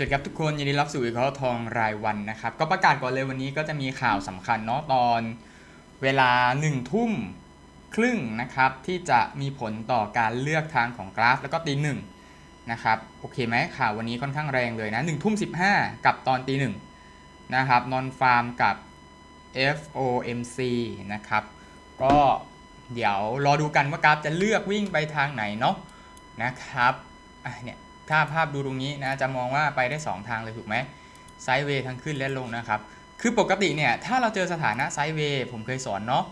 สวัสดีครับทุกคนยินดีรับสู่วิเคราะห์ทองรายวันนะครับ ก็ประกาศก่อนเลยวันนี้ก็จะมีข่าวสำคัญเนาะตอนเวลา1ทุ่มครึ่งนะครับที่จะมีผลต่อการเลือกทางของกราฟ แล้วก็ตีหนึ่งนะครับโอเคไหมข่าววันนี้ค่อนข้างแรงเลยนะ1ทุ่ม15กับตอนตีหนึ่งนะครับนอนฟาร์มกับ FOMC นะครับก็เดี๋ยวรอดูกันว่ากราฟจะเลือกวิ่งไปทางไหนเนาะนะครับอะเนี่ย ถ้าภาพดูตรงนี้นะจะมองว่าไปได้ 2 ทางเลยถูกไหมไซด์เวย์ทั้งขึ้นและลงนะครับ คือปกติเนี่ยถ้าเราเจอสถานะไซด์เวย์ผมเคยสอนเนาะ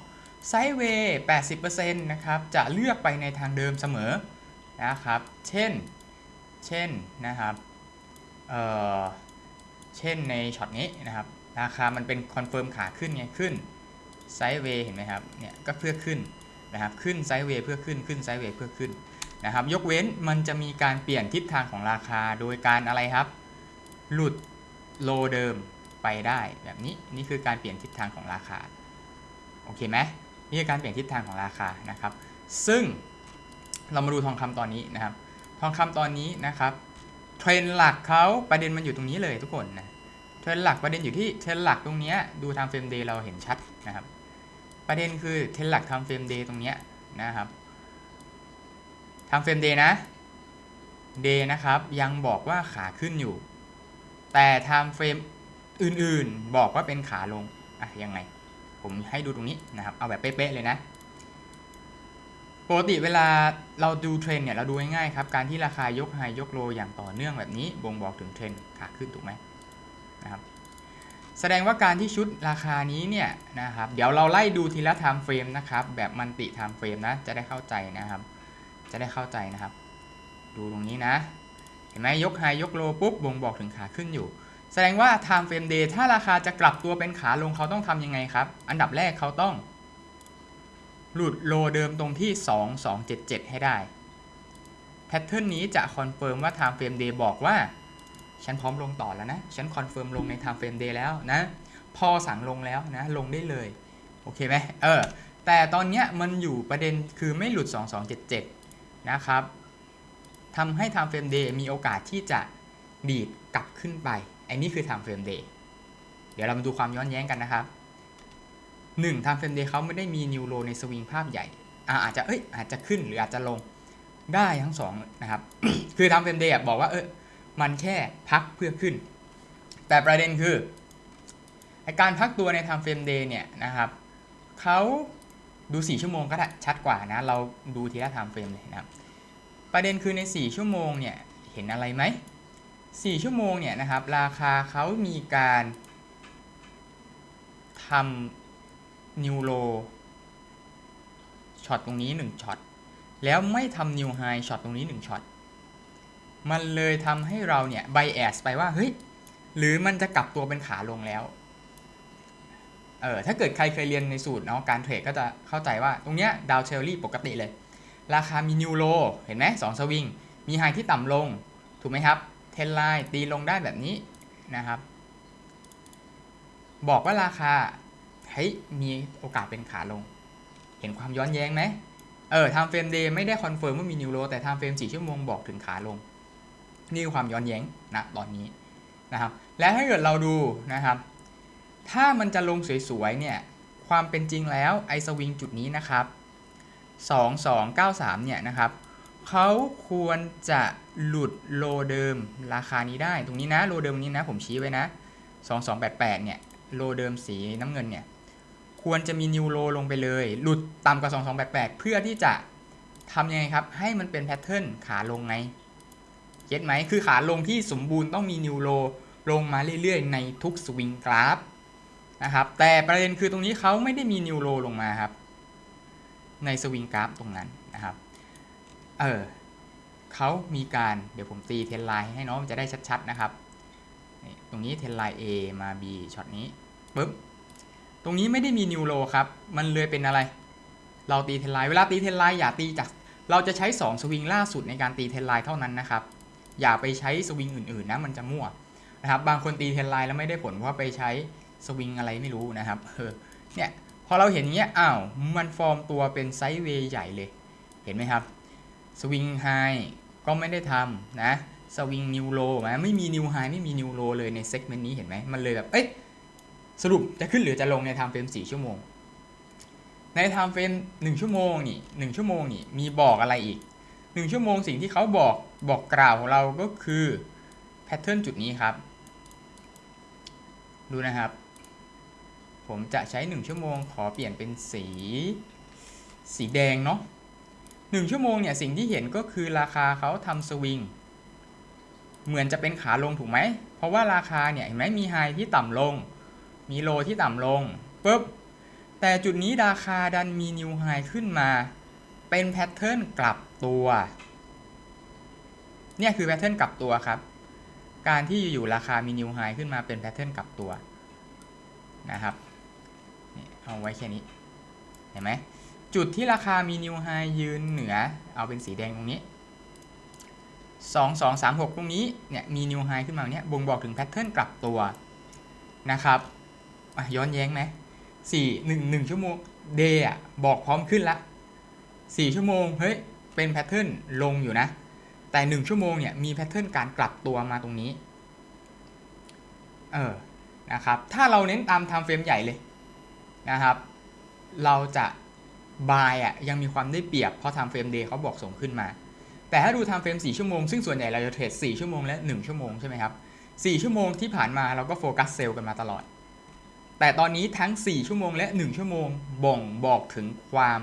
ไซด์เวย์80%นะครับจะเลือกไปในทางเดิมเสมอนะครับ เช่น เช่นนะครับ เอ่อ เช่นในช็อตนี้นะครับ ราคามันเป็นคอนเฟิร์มขาขึ้นไงขึ้นไซด์เวย์เห็นไหมครับ เนี่ยก็เพื่อขึ้นนะครับ ขึ้นไซด์เวย์เพื่อขึ้น ขึ้นไซด์เวย์เพื่อขึ้น นะครับ ยกเว้นมันจะมีการเปลี่ยนทิศทางของราคาโดยการอะไรครับ หลุดโลเดิมไปได้แบบนี้นี่คือการเปลี่ยนทิศทางของราคาโอเคไหมนี่คือการเปลี่ยนทิศทางของราคานะครับ ซึ่งเรามาดูทองคำตอนนี้นะครับ ทองคำตอนนี้นะครับเทรนหลักเขาประเด็นมันอยู่ตรงนี้เลยทุกคนนะเทรนหลักประเด็นอยู่ที่เทรนหลักตรงนี้ดูทางเฟรมเดย์เราเห็นชัดนะครับ ประเด็นคือเทรนหลักทางเฟรมเดย์ตรงนี้นะครับ ทางเฟรมเดย์นะเดย์นะครับยังบอกว่าขาขึ้นอยู่ แต่ทางเฟรมอื่นๆ บอกว่าเป็นขาลงอะยังไง ผมให้ดูตรงนี้นะครับ เอาแบบเป๊ะๆเลยนะปกติเวลาเราดูเทรนด์เนี่ยเราดูง่ายๆครับการที่ราคายกไฮยกโลอย่างต่อเนื่องแบบนี้บ่งบอกถึงเทรนด์ขาขึ้นถูกไหมนะครับแสดงว่าการที่ชุดราคานี้เนี่ยนะครับเดี๋ยวเราไล่ดูทีละไทม์เฟรมนะครับแบบมันติไทม์เฟรมนะจะได้เข้าใจนะครับ จะได้เข้าใจนะครับ ดูตรงนี้นะ เห็นไหมยกไฮยกโลปุ๊บบ่งบอกถึงขาขึ้นอยู่ แสดงว่า time frame day ถ้าราคาจะกลับตัวเป็นขาลงเขาต้องทำยังไงครับ อันดับแรกเขาต้อง หลุดโลเดิมตรงที่ 2277 ให้ได้แพทเทิร์นนี้จะคอนเฟิร์มว่า time frame day บอกว่า ฉันพร้อมลงต่อแล้วนะ ฉันคอนเฟิร์มลงใน time frame day แล้วนะ พอสั่งลงแล้วนะ ลงได้เลย โอเคไหมเออ แต่ตอนเนี้ยมันอยู่ประเด็นคือไม่หลุด 2277 นะครับทำให้ time frame day มีโอกาสที่จะดีดกลับขึ้นไปไอ้นี่คือ time frame day เดี๋ยวเรามาดูความย้อนแย้งกันนะครับ1 time frame day เขาไม่ได้มีนิวโรในสวิงภาพใหญ่อาอาจจะเอ้ยอาจจะขึ้นหรืออาจจะลงได้ทั้งสองนะครับ คือ time frame day อะบอกว่าเออมันแค่พักเพื่อขึ้น แต่ประเด็นคือการพักตัวใน time frame day เนี่ยนะครับเขา ดู 4 ชั่วโมงก็ได้ชัดกว่านะ เราดูทีละ time frame เลยนะครับประเด็นคือใน 4 ชั่วโมงเนี่ยเห็นอะไรไหม 4 ชั่วโมงเนี่ยนะครับราคาเขามีการทำนิวโลช็อตตรงนี้ 1ช็อตแล้วไม่ทำนิวไฮช็อตตรงนี้ 1ช็อตมันเลยทำให้เราเนี่ยไบแอสไปว่าเฮ้ยหรือมันจะกลับตัวเป็นขาลงแล้ว เออถ้าเกิดใครเคยเรียนในสูตรเนาะการเทรดก็จะเข้าใจว่าตรงเนี้ยดาวเชลลี่ปกติเลย ราคามีนิวโลเห็นไหมสองสวิง มีไฮที่ต่ำลง ถูกไหมครับเทนไลน์ตีลงได้แบบนี้นะครับ บอกว่าราคาเฮ้ยมีโอกาสเป็นขาลง เห็นความย้อนแย้งไหมเออทำเฟรมเดย์ไม่ได้คอนเฟิร์มว่ามีนิวโลแต่ทำเฟรม4ชั่วโมงบอกถึงขาลง นี่คือความย้อนแย้งนะตอนนี้นะครับ และถ้าเกิดเราดูนะครับ ถ้ามันจะลงสวยๆเนี่ยความเป็นจริงแล้วไอสวิงจุดนี้นะครับ2293เนี่ยนะครับเขาควรจะหลุดโลเดิมราคานี้ได้ ตรงนี้นะโลเดิมนี้นะผมชี้ไว้นะ 2288เนี่ยโลเดิมสีน้ำเงินเนี่ยควรจะมีนิวโลลงไปเลย หลุดต่ำกว่า 2288 เพื่อที่จะทำยังไงครับ ให้มันเป็นแพทเทิร์นขาลงไงเก็ตไหมคือขาลงที่สมบูรณ์ต้องมีนิวโลลงมาเรื่อยๆ ในทุกสวิงกราฟ นะครับแต่ประเด็นคือตรงนี้เขาไม่ได้มีนิวโลลงมาครับในสวิงกราฟตรงนั้นนะครับเออเขามีการเดี๋ยวผมตีเทนไลน์ให้น้องจะได้ชัดๆนะครับตรงนี้เทนไลน์ A มา B ช็อตนี้ปึ๊บตรงนี้ไม่ได้มีนิวโลครับมันเลยเป็นอะไร เราตีเทนไลน์เวลาตีเทนไลน์อย่าตีจากเราจะใช้ 2 สวิงล่าสุดในการตีเทนไลน์เท่านั้นนะครับอย่าไปใช้สวิงอื่นๆนะมันจะมั่วนะครับบางคนตีเทนไลน์แล้วไม่ได้ผลเพราะไปใช้ สวิงอะไรไม่รู้นะครับเออเนี่ยพอเราเห็นเงี้ยอ้าวมันฟอร์มตัวเป็นไซด์เวย์ใหญ่เลย เห็นไหมครับสวิงไฮก็ไม่ได้ทำนะสวิงนิวโลไหมไม่มีนิวไฮไม่มีนิวโลเลยในเซกเมนต์นี้เห็นไหมมันเลยแบบเอ้ยสรุปจะขึ้นหรือจะลงในไทม์เฟรม4ชั่วโมง ในไทม์เฟรม1ชั่วโมงนี่1ชั่วโมงนี่มีบอกอะไรอีก 1 ชั่วโมงสิ่งที่เขาบอกบอกกล่าวของเราก็คือแพทเทิร์นจุดนี้ครับ ดูนะครับ ผมจะใช้ 1 ชั่วโมง ขอเปลี่ยนเป็นสี สีแดงเนาะ1ชั่วโมงเนี่ยสิ่งที่เห็นก็คือราคาเขาทำสวิงเหมือนจะเป็นขาลงถูกไหม เพราะว่าราคาเนี่ยเห็นไหมมีไฮที่ต่ำลง มีโลที่ต่ำลงปุ๊บ แต่จุดนี้ราคาดันมีนิวไฮขึ้นมา เป็นแพทเทิร์นกลับตัว เนี่ยคือแพทเทิร์นกลับตัวครับ การที่อยู่ๆราคามีนิวไฮขึ้นมาเป็นแพทเทิร์นกลับตัวนะครับ เอาไว้แค่นี้ เห็นไหม จุดที่ราคามีนิวไฮยืนเหนือ เอาเป็นสีแดงตรงนี้ 2 2 3 6 ตรงนี้ เนี่ย มีนิวไฮขึ้นมาเนี่ยบ่งบอกถึงแพทเทิร์นกลับตัวนะครับย้อนแย้งไหมสี่หนึ่งหนึ่งชั่วโมงเดย์อะบอกพร้อมขึ้นละสี่ชั่วโมง เฮ้ย เป็นแพทเทิร์นลงอยู่นะ แต่หนึ่งชั่วโมงเนี่ย มีแพทเทิร์นการกลับตัวมาตรงนี้ เออ นะครับ ถ้าเราเน้นตามไทม์เฟรมใหญ่เลย นะครับ เราจะบายอะยังมีความได้เปรียบเพราะทม์เฟรมเดย์เขาบอกส่งขึ้นมา แต่ถ้าดูทม์เฟรม4ชั่วโมงซึ่งส่วนใหญ่เราจะเทรด4ชั่วโมงและ 1 ชั่วโมงใช่ไหมครับ4ชั่วโมงที่ผ่านมาเราก็โฟกัสเซลล์กันมาตลอด แต่ตอนนี้ทั้ง 4 ชั่วโมงและ 1 ชั่วโมงบ่งบอกถึงความ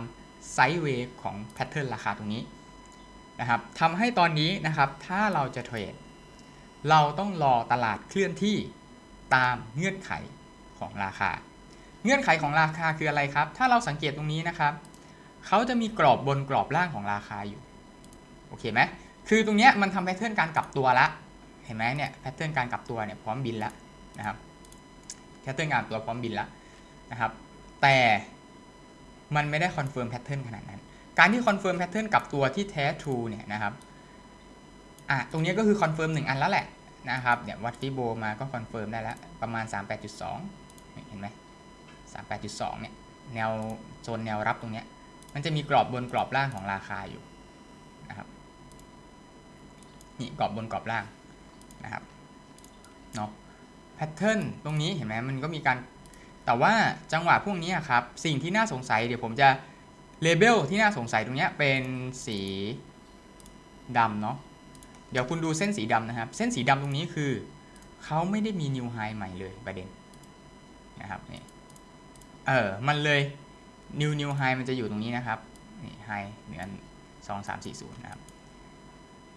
ไซด์เวย์ของแพทเทิร์นราคาตรงนี้นะครับทำให้ตอนนี้นะครับถ้าเราจะเทรดเราต้องรอตลาดเคลื่อนที่ตามเงื่อนไขของราคา เงื่อนไขของราคาคืออะไรครับ ถ้าเราสังเกตตรงนี้นะครับเขาจะมีกรอบบนกรอบล่างของราคาอยู่ โอเคไหมคือตรงเนี้ยมันทำแพทเทิร์นการกลับตัวละ เห็นไหมเนี่ยแพทเทิร์นการกลับตัวเนี่ยพร้อมบินล้วนะครับแพทเทิร์นการกลับตัวพร้อมบินล้วนะครับ แต่มันไม่ได้คอนเฟิร์มแพทเทิร์นขนาดนั้น การที่คอนเฟิร์มแพทเทิร์นกลับตัวที่แท้ true เนี่ยนะครับอะตรงนี้ก็คือคอนเฟิร์มหนึ่งอันแล้วแหละนะครับเนี่ยวัดฟิโบมาก็คอนเฟิร์มได้แล้วประมาณ 38.2 เห็นไหม 38.2 เนี่ย แนวโซนแนวรับตรงเนี้ย มันจะมีกรอบบนกรอบล่างของราคาอยู่นะครับ นี่กรอบบนกรอบล่างนะครับ เนาะแพทเทิร์นตรงนี้เห็นไหมมันก็มีการ แต่ว่าจังหวะพวกนี้ครับ สิ่งที่น่าสงสัยเดี๋ยวผมจะเลเบลที่น่าสงสัยตรงนี้เป็นสีดำเนาะ เดี๋ยวคุณดูเส้นสีดำนะครับ เส้นสีดำตรงนี้คือเขาไม่ได้มีนิวไฮใหม่เลยประเด็นนะครับนี่ เออ มันเลยนิวนิวไฮมันจะอยู่ตรงนี้นะครับ นี่ไฮเหนือสองสามสี่ศูนย์นะครับ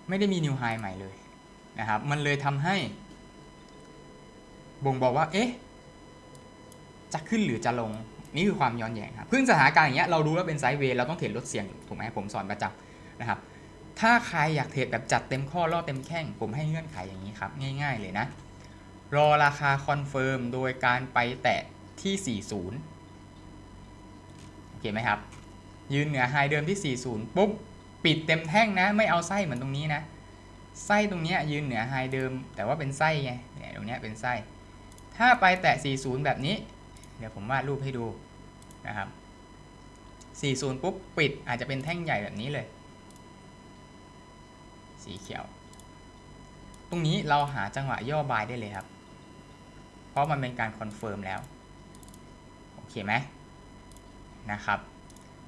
ไม่ได้มีนิวไฮใหม่เลยนะครับ มันเลยทำให้ บ่งบอกว่า เอ๊ะ จะขึ้นหรือจะลง นี่คือความย้อนแย้งครับพึ่งสถานการณ์อย่างเงี้ย เรารู้ว่าเป็นไซด์เวย์ เราต้องเทรดลดเสี่ยง ถูกไหมผมสอนประจำนะครับ ถ้าใครอยากเทรดแบบจัดเต็มข้อล่อเต็มแข้ง ผมให้เงื่อนไขอย่างนี้ครับ ง่าย ๆ เลยนะ รอราคาคอนเฟิร์มโดยการไปแตะที่ 40 โอเคไหมครับ ยืนเหนือไฮเดิมที่ 40 ปุ๊บ ปิดเต็มแท่งนะ ไม่เอาไส้เหมือนตรงนี้นะ ไส้ตรงนี้ยืนเหนือไฮเดิม แต่ว่าเป็นไส้ไงเนี่ยตรงนี้เป็นไส้ ถ้าไปแตะ 40 แบบนี้ เดี๋ยวผมวาดรูปให้ดูนะครับ 40 ปุ๊บ ปิดอาจจะเป็นแท่งใหญ่แบบนี้เลย สีเขียว ตรงนี้เราหาจังหวะย่อบายได้เลยครับ เพราะมันเป็นการคอนเฟิร์มแล้ว โอเคไหม นะครับ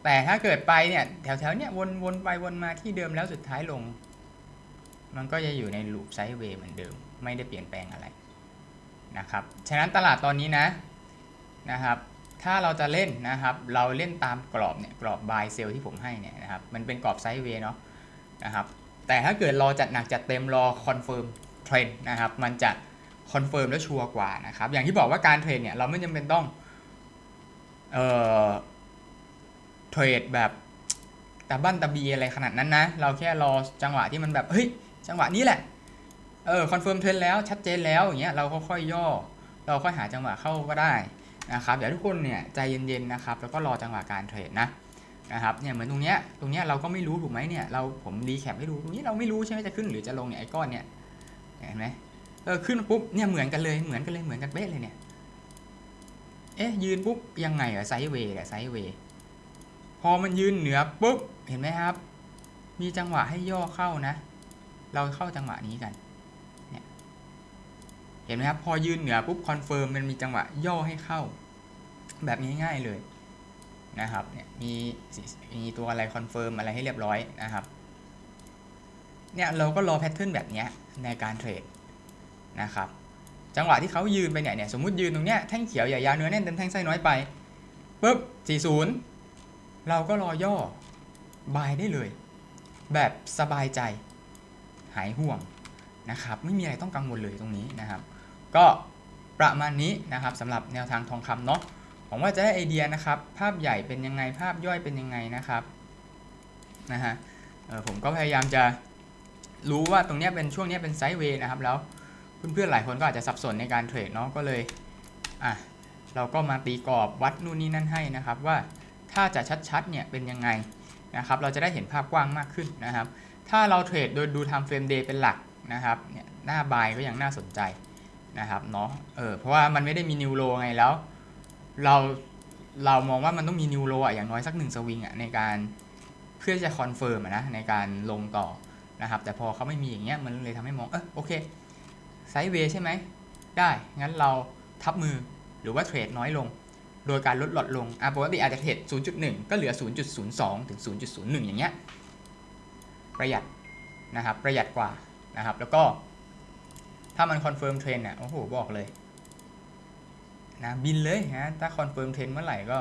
แต่ถ้าเกิดไปเนี่ยแถวๆเนี่ยวนวนไปวนมาที่เดิมแล้วสุดท้ายลง มันก็จะอยู่ในลูปไซด์เวย์เหมือนเดิม ไม่ได้เปลี่ยนแปลงอะไรนะครับ ฉะนั้นตลาดตอนนี้นะนะครับ ถ้าเราจะเล่นนะครับ เราเล่นตามกรอบเนี่ยกรอบบายเซลที่ผมให้เนี่ยนะครับ มันเป็นกรอบไซด์เวย์เนาะนะครับ แต่ถ้าเกิดรอจัดหนักจัดเต็มรอคอนเฟิร์มเทรนนะครับ มันจะคอนเฟิร์มและชัวร์กว่านะครับ อย่างที่บอกว่าการเทรดเนี่ยเราไม่จำเป็นต้อง เอ่อ เทรดแบบตะบั้นตะบีอะไรขนาดนั้นนะ เราแค่รอจังหวะที่มันแบบเฮ้ยจังหวะนี้แหละเออคอนเฟิร์มเทรนแล้วชัดเจนแล้วอย่างเงี้ยเราก็ค่อยย่อ เราค่อยหาจังหวะเข้าก็ได้นะครับเดี๋ยวทุกคนเนี่ยใจเย็นๆนะครับแล้วก็รอจังหวะการเทรดนะนะครับเนี่ยเหมือนตรงเนี้ยตรงเนี้ยเราก็ไม่รู้ถูกไหมเนี่ยเราผมรีแคปให้ดูตรงนี้เราไม่รู้ใช่ไหมจะขึ้นหรือจะลงเนี่ยไอ้ก้อนเนี่ยเห็นไหมเออขึ้นปุ๊บเนี่ยเหมือนกันเลยเหมือนกันเลยเหมือนกันเป๊ะเลยเนี่ยเอ๊ะยืนปุ๊บยังไงอะไซด์เวย์อะไซด์เวย์ พอมันยืนเหนือปุ๊บเห็นไหมครับ มีจังหวะให้ย่อเข้านะ เราเข้าจังหวะนี้กันเนี่ยเห็นไหมครับพอยืนเหนือปุ๊บคอนเฟิร์มมันมีจังหวะย่อให้เข้า แบบง่ายๆเลยนะครับเนี่ยมีมีตัวอะไรคอนเฟิร์มอะไรให้เรียบร้อยนะครับเนี่ยเราก็รอแพทเทิร์นแบบนี้ในการเทรดนะครับจังหวะที่เขายืนไปเนี่ยเนี่ยสมมติยืนตรงเนี้ยแท่งเขียวใหญ่ยาวเนื้อแน่นเต็มแท่งไส้น้อยไปปุ๊บ40 เราก็รอย่อบายได้เลย แบบสบายใจ หายห่วงนะครับ ไม่มีอะไรต้องกังวลเลยตรงนี้นะครับ ก็ประมาณนี้นะครับสำหรับแนวทางทองคำเนาะหวังว่าจะได้ไอเดียนะครับ ภาพใหญ่เป็นยังไงภาพย่อยเป็นยังไงนะครับนะฮะผมก็พยายามจะรู้ว่าตรงเนี้ยเป็นช่วงเนี้ยเป็นไซด์เวย์นะครับ แล้วเพื่อนๆหลายคนก็อาจจะสับสนในการเทรดเนาะก็เลยอะเราก็มาตีกรอบวัดนู่นนี่นั่นให้นะครับว่า ถ้าจะชัดๆเนี่ยเป็นยังไงนะครับเราจะได้เห็นภาพกว้างมากขึ้นนะครับ ถ้าเราเทรดโดยดู time frame day เป็นหลักนะครับเนี่ยหน้าบายก็ยังน่าสนใจนะครับเนาะเออเพราะว่ามันไม่ได้มีนิวโรไงแล้ว เราเรามองว่ามันต้องมีนิวโรอะอย่างน้อยสักหนึ่งสวิงอะในการเพื่อจะคอนเฟิร์มนะในการลงต่อนะครับ แต่พอเขาไม่มีอย่างเงี้ยมันเลยทำให้มองเออโอเคไซด์เวย์ใช่ไหมได้งั้นเราทับมือหรือว่าเทรดน้อยลง โดยการลดหลอดลงอะปกติอาจจะเทรด0.1 ก็เหลือ 0.02 ถึง 0.01 อย่างเงี้ย ประหยัดนะครับ ประหยัดกว่านะครับ แล้วก็ถ้ามันคอนเฟิร์มเทรนเนี่ย โอ้โห บอกเลยนะบินเลยนะถ้าคอนเฟิร์มเทรนเมื่อไหร่ก็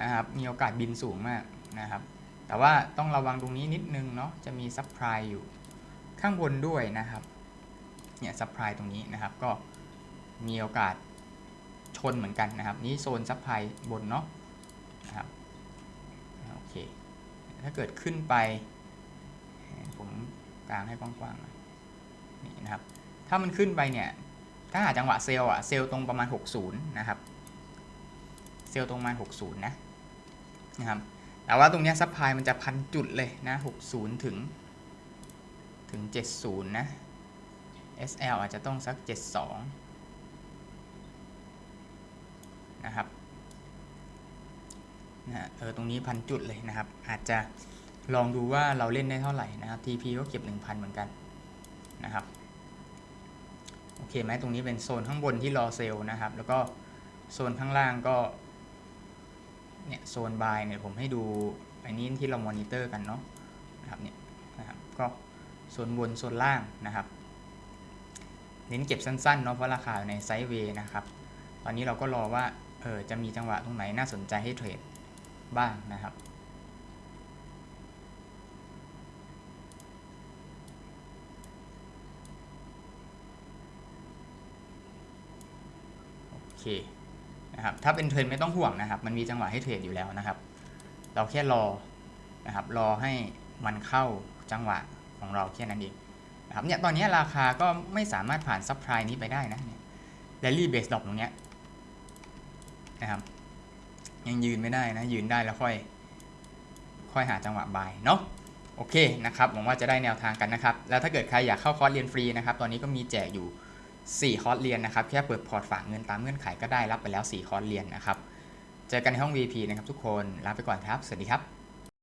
นะครับ มีโอกาสบินสูงมากนะครับ แต่ว่าต้องระวังตรงนี้นิดนึงเนาะ จะมีซับไพรอยู่ข้างบนด้วยนะครับ เนี่ยซับไพลายตรงนี้นะครับ ก็มีโอกาส ชนเหมือนกันนะครับ นี่โซนซับไพลายบนเนาะนะครับโอเคถ้าเกิดขึ้นไป ผมกลางให้กว้างๆนี่นะครับ ถ้ามันขึ้นไปเนี่ย ถ้าหาจังหวะเซลล์อะเซลล์ตรงประมาณ 60 นะครับ เซลล์ตรงประมาณ 60 นะนะครับแต่ว่าตรงเนี้ยซับไพลายมันจะพันจุดเลยนะ 60 ถึงถึง 70 นะ SL อาจจะต้องสัก 72 นะครับนะเออตรงนี้พันจุดเลยนะครับ อาจจะลองดูว่าเราเล่นได้เท่าไหร่นะครับ TP ก็เก็บ 1,000 เหมือนกันนะครับโอเคไหมตรงนี้เป็นโซนข้างบนที่รอเซลล์นะครับ แล้วก็โซนข้างล่างก็เนี่ยโซนบายเนี่ยผมให้ดูอันนี้ที่เรามอนิเตอร์กันเนาะนะครับเนี่ยนะครับก็โซนบนโซนล่างนะครับ เน้นเก็บสั้นๆเนาะเพราะราคาอยู่ในไซด์เวย์นะครับ ตอนนี้เราก็รอว่า เออจะมีจังหวะตรงไหนน่าสนใจให้เทรดบ้างนะครับ โอเคนะครับถ้าเป็นเทรนไม่ต้องห่วงนะครับ มันมีจังหวะให้เทรดอยู่แล้วนะครับ เราแค่รอนะครับรอให้มันเข้าจังหวะของเราแค่นั้นเองนะครับเนี่ยตอนนี้ราคาก็ไม่สามารถผ่านซับไพรนี้ไปได้นะเนี่ยแรลลี่เบสดอกตรงเนี้ย นะครับ ยังยืนไม่ได้นะยืนได้แล้วค่อย ค่อยหาจังหวะบายเนาะโอเคนะครับหวังว่าจะได้แนวทางกันนะครับ แล้วถ้าเกิดใครอยากเข้าคอร์สเรียนฟรีนะครับ ตอนนี้ก็มีแจกอยู่ 4 คอร์สเรียนนะครับ แค่เปิดพอร์ตฝากเงินตามเงื่อนไขก็ได้รับไปแล้ว 4 คอร์สเรียนนะครับ เจอกันในห้อง VP นะครับทุกคนลาไปก่อนครับ สวัสดีครับ